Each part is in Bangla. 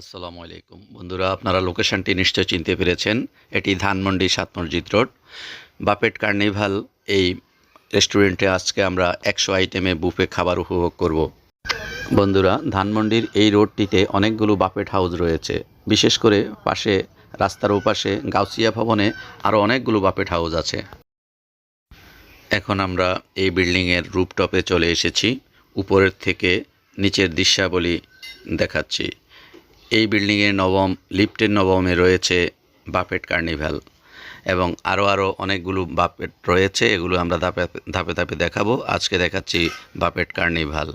আসসালামু আলাইকুম। বন্ধুরা, আপনারা লোকেশনটি নিশ্চয় চিনতে পেরেছেন। এটি ধানমন্ডি সাত মসজিদ রোড। বাপেট কার্নিভাল এই রেস্টুরেন্টে আজকে আমরা একশো আইটেমে বুফে খাবার উপভোগ করব। বন্ধুরা, ধানমন্ডির এই রোডটিতে অনেকগুলো বাপেট হাউস রয়েছে। বিশেষ করে পাশে, রাস্তার ওপাশে গাউসিয়া ভবনে আরও অনেকগুলো বাপেট হাউস আছে। এখন আমরা এই বিল্ডিংয়ের রুপটপে চলে এসেছি। উপরের থেকে নিচের দৃশ্যাবলী দেখাচ্ছি। এই বিল্ডিংয়ের নবম, লিফটের নবমে রয়েছে বাপেট কার্নিভাল এবং আরও আরও অনেকগুলো বাপেট রয়েছে, এগুলো আমরা ধাপে ধাপে ধাপে দেখাবো। আজকে দেখাচ্ছি বাপেট কার্নিভাল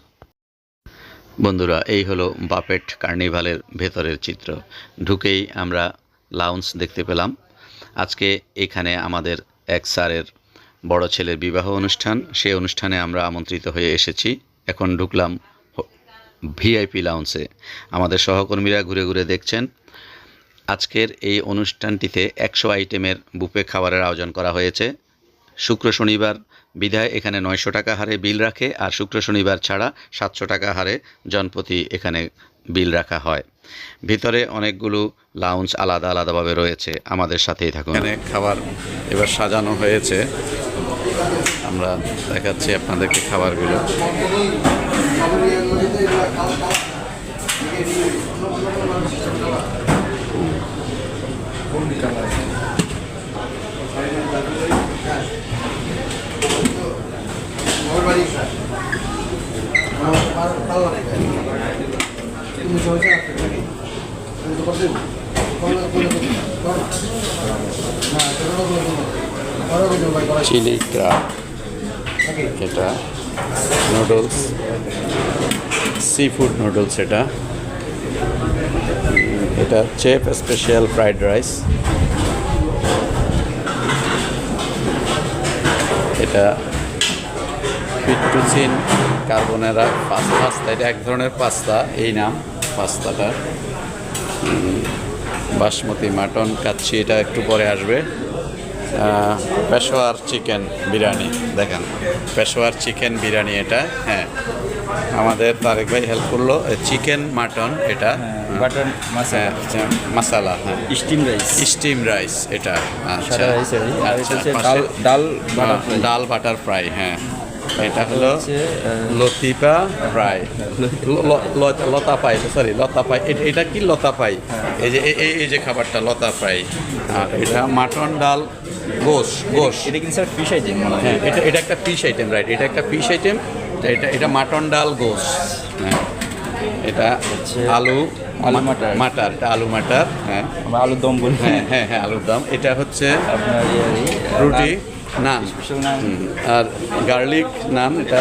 বন্ধুরা, এই হলো বাপেট কার্নিভালের ভেতরের চিত্র। ঢুকেই আমরা লাউন্স দেখতে পেলাম। আজকে এখানে আমাদের এক স্যারের বড় ছেলের বিবাহ অনুষ্ঠান। সে অনুষ্ঠানে আমরা আমন্ত্রিত হয়ে এসেছি। এখন ঢুকলাম ভিআইপি লাউন্সে আমাদের সহকর্মীরা ঘুরে ঘুরে দেখছেন। আজকের এই অনুষ্ঠানটিতে একশো আইটেমের বুফে খাবারের আয়োজন করা হয়েছে। শুক্র শনিবার বিধায় এখানে নয়শো টাকা হারে বিল রাখে আর শুক্র শনিবার ছাড়া সাতশো টাকা হারে জনপ্রতি এখানে বিল রাখা হয়। ভিতরে অনেকগুলো লাউঞ্জ আলাদা আলাদাভাবে রয়েছে। আমাদের সাথেই থাকুন। এখানে খাবার এবার সাজানো হয়েছে। আমরা দেখাচ্ছি আপনাদেরকে খাবারগুলো। চিলি ক্রাব এটা নুডলস সি ফুড নুডলস এটা। এটা চেপ স্পেশাল ফ্রাইড রাইস এটা ফিটুচিন কার্বনেরা পাস্তা এটা এক ধরনের পাস্তা এই নাম পাস্তাটা বাসমতি মাটন কাচ্ছি এটা একটু পরে আসবে। পেশোয়ার চিকেন বিরিয়ানি, দেখেন। পেশোয়ার চিকেন বিরিয়ানি এটা হ্যাঁ। আমাদের তারেক ভাই হেল্প করল চিকেন মাটন এটা। হ্যাঁ আচ্ছা, মশালা হ্যাঁ স্টিম রাইস স্টিম রাইস এটা। আচ্ছা। আচ্ছা, ডাল ডাল হ্যাঁ, butter fry. Dal butter fry হ্যাঁ। এটা হলো লতিপা ফ্রাই। লতা পাই সরি লতা পাই এটা কি লতা পাই এই যে এই- এই যে খাবারটা লতা ফ্রাই আর এটা মাটন ডাল গোশ গোশ। এটা কিন্তু স্যার ফিশ আইটেম হ্যাঁ? এটা এটা একটা ফিশ আইটেম রাইট এটা একটা ফিশ আইটেম এটা এটা মাটন ডাল গোস হ্যাঁ। এটা আলু আলু মাটার। মাটার এটা আলু মাটার হ্যাঁ। আলুর দম বলি। হ্যাঁ হ্যাঁ হ্যাঁ আলুর দম। এটা হচ্ছে আপনার ইয়ে, রুটি নান। আর গার্লিক নান এটা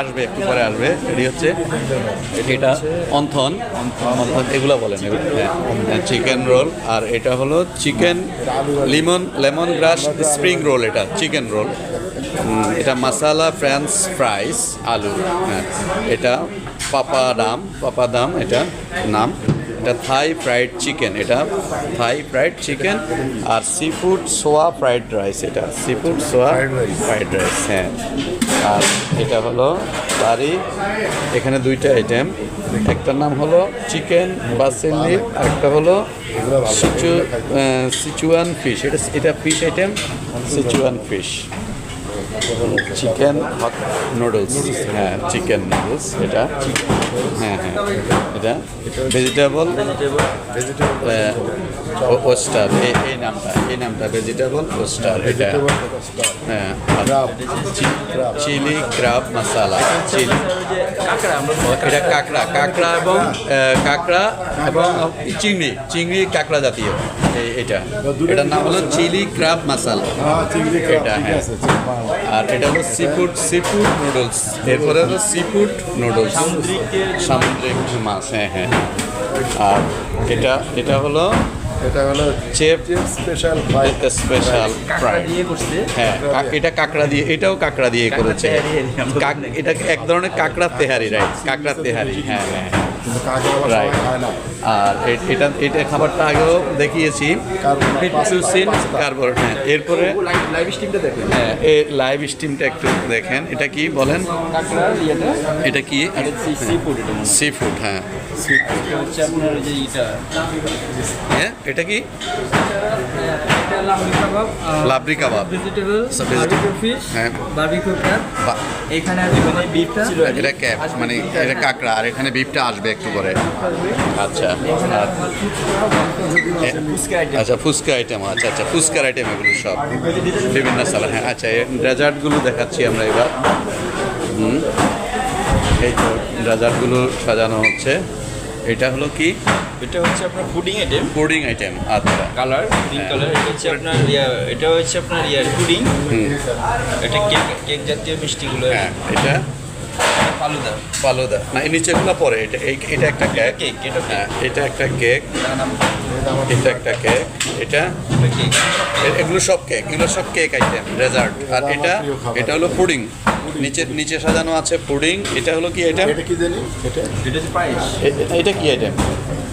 আসবে। একটু পরে আসবে। এটি হচ্ছে এটা অন্থন। অন্থন। এগুলো বলেন হ্যাঁ চিকেন রোল। আর এটা হলো chicken lemon lemon grass spring roll এটা চিকেন রোল। এটা মাসালা ফ্রেঞ্চ ফ্রাইস আলু হ্যাঁ। এটা পাপা দাম পাপা দাম এটা নাম। এটা থাই ফ্রাইড চিকেন এটা থাই ফ্রাইড চিকেন আর seafood soya fried rice এটা seafood soya fried rice হ্যাঁ। আর এটা হলো তারই এখানে দুইটা আইটেম একটার নাম হলো চিকেন বাসেলি আর একটা হলো সিচু সিচুয়ান ফিশ এটা এটা fish item Sichuan fish chicken hot noodles হ্যাঁ চিকেন নুডলস এটা। হ্যাঁ হ্যাঁ এটা। ভেজিটেবল ওস্টার এই নামটা এই নামটা ভেজিটেবল ওস্টার এটা। হ্যাঁ চিলি ক্রাব মশালা চিলি এটা কাঁকড়া কাঁকড়া এবং কাঁকড়া এবং চিংড়ি চিংড়ি কাঁকড়া জাতীয়। এটা এটার নাম হলো চিলি ক্রাব মশালা এটা হ্যাঁ। আর এটা হলো seafood sea food noodles এরপরে হলো সি ফুড নুডলস সামুদ্রিক মাছ হ্যাঁ হ্যাঁ। আর এটা এটা হলো এটা হলো চেপ স্পেশাল ফ্রাই স্পেশাল ফ্রাই দিয়ে করছে। হ্যাঁ এটা কাঁকড়া দিয়ে এটাও কাঁকড়া দিয়ে করেছে। এটা এক ধরনের কাঁকড়া তেহারি রাইট কাঁকড়া তেহারি হ্যাঁ হ্যাঁ। কিন্তু কাঁকড়া Right. সবাই খায় না। আর এটা এটা খাবারটা আগেও দেখিয়েছি। কার্বন হ্যাঁ এরপরে লাইভ স্ট্রিমটা দেখেন। হ্যাঁ এই লাইভ স্টিমটা একটু দেখেন। এটা কি বলেন? এটা কি? সি ফুড হয়। হ্যাঁ। হ্যাঁ এটা কি? Lahori kebab vegetable barbecue fish হ্যাঁ। বারবিকিউ ক্যাপ বা- এখানে মানে বিফটা এটা ক্যাপ মানে এটা কাঁকড়া আর এখানে বিফটা আসবে একটু পরে আচ্ছা। আর আচ্ছা ফুচকা আইটেম আচ্ছা আচ্ছা ফুচকার আইটেম এগুলো সব। বিভিন্ন সালা হ্যাঁ আচ্ছা ডেজার্টগুলো দেখাচ্ছি আমরা এবার। হুম। এই তো ডেজার্টগুলো সাজানো হচ্ছে। এটা হলো কি? এটা হচ্ছে আপনার পুডিং আইটেম পুডিং আইটেম আচ্ছা। কালার পিঙ্ক কালার এটা হচ্ছে আপনার ইয়া এটা হচ্ছে আপনার ইয়ার পুডিং। এটা কেক কেক জাতীয় মিষ্টিগুলো। হ্যাঁ এটা ফালুদা। ফালুদা। না এই নিচেগুলো পরে। এটা এই- এটা একটা কেক কেক এটা হ্যাঁ এটা একটা কেক এটা একটা কেক এটা এটা এগুলো সব কেক এগুলো সব কেক আইটেম ডেজার্ট আর এটা এটা হলো পুডিং নিচে নিচে সাজানো আছে পুডিং এটা হলো কি আইটেম এটা কি জানি? এটা? এটা এটা কি আইটেম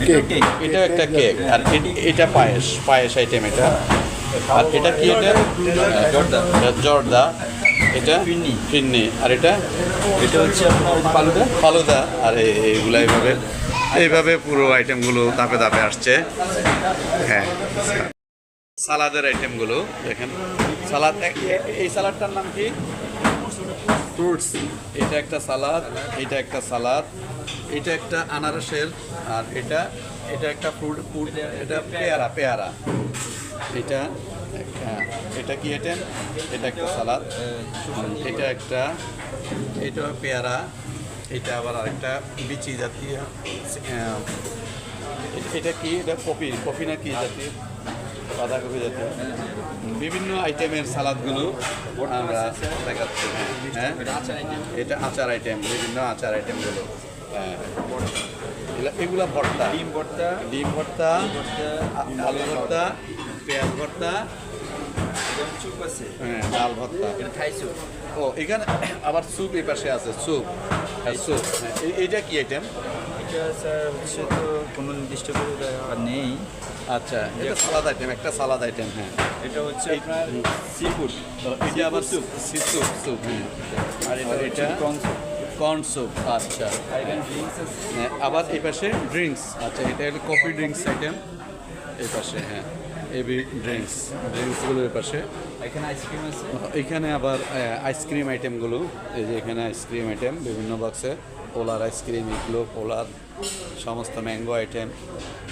কেক এটা একটা কেক আর এটা পায়েস। পায়েস আইটেম এটা। আর এটা কি আইটেম জর্দা। জর্দা। এটা? ফিন্নি। আর এটা? এটা হচ্ছে আপনার ফালুদা ফালুদা আর এই- এইগুলা এইভাবে এইভাবে পুরো আইটেমগুলো ধাপে ধাপে আসছে। হ্যাঁ। সালাদের আইটেমগুলো দেখেন। সালাদ এই সালাদটার নাম কি? ফ্রুটস। এটা একটা সালাদ এটা একটা সালাদ এটা একটা আনারসের আর এটা এটা একটা ফ্রুট ফ্রুট এটা পেয়ারা পেয়ারা। এটা হ্যাঁ, এটা কি আইটেম এটা একটা সালাদ। এটা একটা এটা পেয়ারা এটা আবার আরেকটা বিচি জাতীয় এটা- কি? এটা কপি কফি না কি জাতীয়? বাঁধাকপি জাতীয়। বিভিন্ন আইটেমের সালাদগুলো আমরা দেখাচ্ছি। হ্যাঁ এটা আচার আইটেম বিভিন্ন আচার আইটেমগুলো হ্যাঁ এগুলা- ভর্তা। ডিম ভর্তা ডিম ভর্তা আলু ভর্তা পেঁয়াজ ভর্তা চুপ আছে। হ্যাঁ ডাল ভর্তা। থাই ও এখানে আবার স্যুপ এই পাশে আছে স্যুপ হ্যাঁ স্যুপ হ্যাঁ, এইটা কি আইটেম এটা স্যার হচ্ছে তো কোনো নির্দিষ্ট করে দেওয়া নেই। আচ্ছা এটা সালাদ আইটেম একটা সালাদ আইটেম হ্যাঁ। এটা হচ্ছে আপনার সি ফুড এটা আবার স্যুপ সি স্যুপ স্যুপ হ্যাঁ। আর এটা এটা কর্ন স্যুপ কর্ন স্যুপ আচ্ছা। হ্যাঁ আবার এই পাশে ড্রিঙ্কস আচ্ছা এটা হলো কফি ড্রিঙ্কস আইটেম এই পাশে হ্যাঁ। এবি ড্রিঙ্কস ড্রিঙ্কসগুলোর পাশে। এখানে আইসক্রিম আছে? এখানে আবার আইসক্রিম আইটেমগুলো এই যে এখানে আইসক্রিম আইটেম বিভিন্ন বক্সে পোলার আইসক্রিম এগুলো পোলার সমস্ত ম্যাঙ্গো আইটেম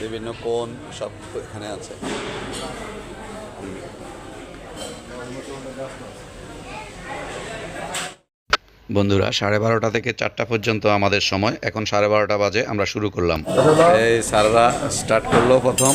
বিভিন্ন কোন সব এখানে আছে। বন্ধুরা সাড়ে বারোটা থেকে চারটা পর্যন্ত আমাদের সময়। এখন সাড়ে বারোটা বাজে আমরা শুরু করলাম। এই স্যাররা স্টার্ট করল প্রথম।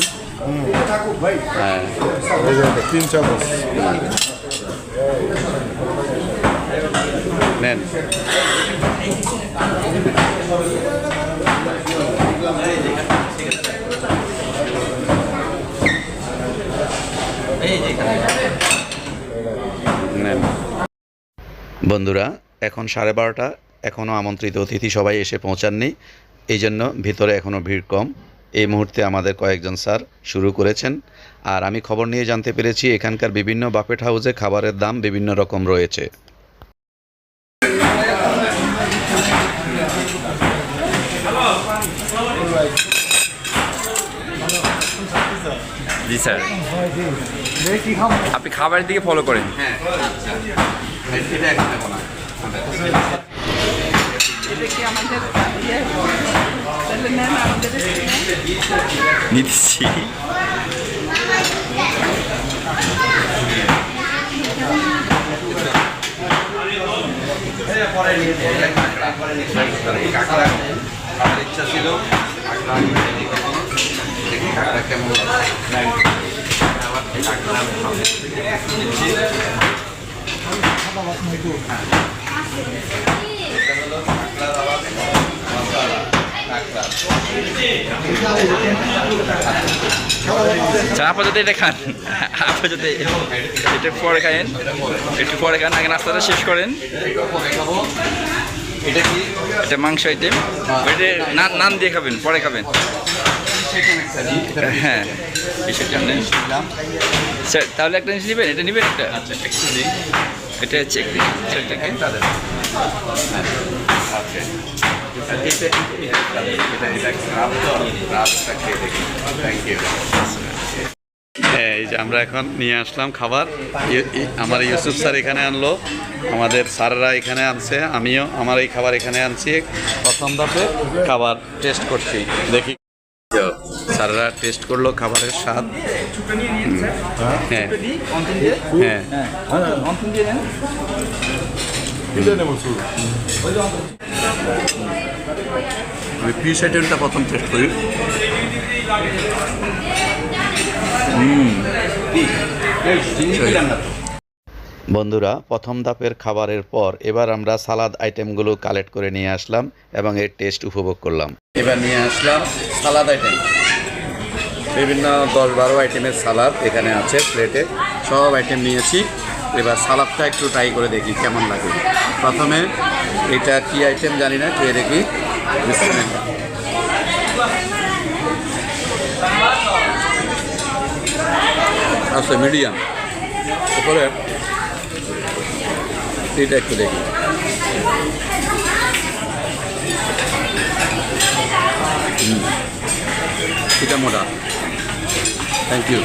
বন্ধুরা, এখন সাড়ে বারোটা। এখনও আমন্ত্রিত অতিথি সবাই এসে পৌঁছাননি। এই জন্য ভিতরে এখনও ভিড় কম। এই মুহূর্তে আমাদের কয়েকজন স্যার শুরু করেছেন। আর আমি খবর নিয়ে জানতে পেরেছি এখানকার বিভিন্ন বাফেট হাউসে খাবারের দাম বিভিন্ন রকম রয়েছে। জি স্যার। আপনি খাবারের দিকে ফলো করেন। এটা কি আমাদের ইয়ে? তাহলে নেন আমাদের নিচ্ছি। ইচ্ছা ছিল কেমন স্যার আপাতত এটা খান আপাতত একটু পরে খায়েন একটু পরে খান আগে নাস্তাটা শেষ করেন। এটা কি এটা মাংস আইটেম ওইটা নান নান দিয়ে খাবেন পরে খাবেন। হ্যাঁ স্যার তাহলে একটা জিনিস নেবেন? এটা নেবেন একটা? আচ্ছা এটা চেক দিন চেকটাকে তাদের ওকে এটা এটা এটা ক্রাব খেয়ে দেখি থ্যাংক ইউ এই যে আমরা এখন নিয়ে আসলাম খাবার। আমার ইউসুফ স্যার এখানে আনলো। আমাদের স্যাররা এখানে আনছে। আমিও আমার এই খাবার এখানে আনছি। প্রথম ধাপে খাবার টেস্ট করছি। দেখি। স্যাররা টেস্ট করল খাবারের স্বাদ। হ্যাঁ। হ্যাঁ। আমি পিস আইটেমটা প্রথম টেস্ট করি। বন্ধুরা প্রথম ধাপের খাবারের পর এবার আমরা সালাদ আইটেমগুলো কালেক্ট করে নিয়ে আসলাম এবং এর টেস্ট উপভোগ করলাম। এবার নিয়ে আসলাম সালাদ আইটেম বিভিন্ন দশ বারো আইটেমের সালাদ এখানে আছে প্লেটে সব আইটেম নিয়েছি। এবার সালাদটা একটু ট্রাই করে দেখি কেমন লাগে। প্রথমে এটা কি আইটেম জানি না, খেয়ে দেখি। আচ্ছা মিডিয়াম তারপরে এটা একটু দেখি। এটা মোটা। Thank you